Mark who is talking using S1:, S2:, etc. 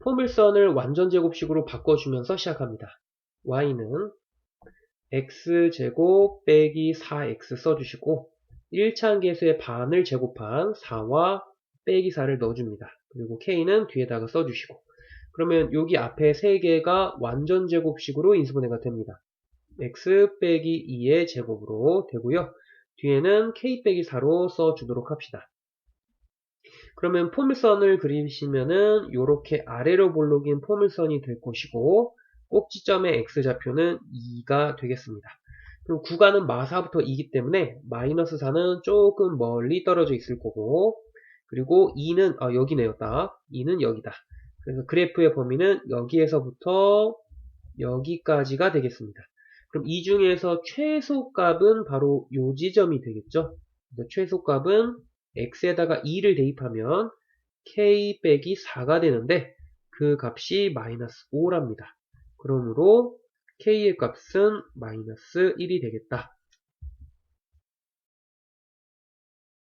S1: 포물선을 완전 제곱식으로 바꿔주면서 시작합니다. y는 x제곱 빼기 4x 써주시고 1차 함계수의 반을 제곱한 4와 빼기 4를 넣어줍니다. 그리고 k는 뒤에다가 써주시고 그러면 여기 앞에 3개가 완전 제곱식으로 인수분해가 됩니다. x 빼기 2의 제곱으로 되고요. 뒤에는 k 빼기 4로 써주도록 합시다. 그러면 포물선을 그리시면은 이렇게 아래로 볼록인 포물선이 될 것이고 꼭지점의 x좌표는 2가 되겠습니다. 그리고 구간은 마사부터 2기 때문에 마이너스 4는 조금 멀리 떨어져 있을 거고 그리고 2는 아 여기네요 딱 2는 여기다. 그래서 그래프의 범위는 여기에서부터 여기까지가 되겠습니다. 그럼 이 중에서 최소값은 바로 요 지점이 되겠죠. 최소값은 x에다가 2를 대입하면 k 빼기 4가 되는데 그 값이 마이너스 5랍니다. 그러므로 k의 값은 마이너스 1이 되겠다.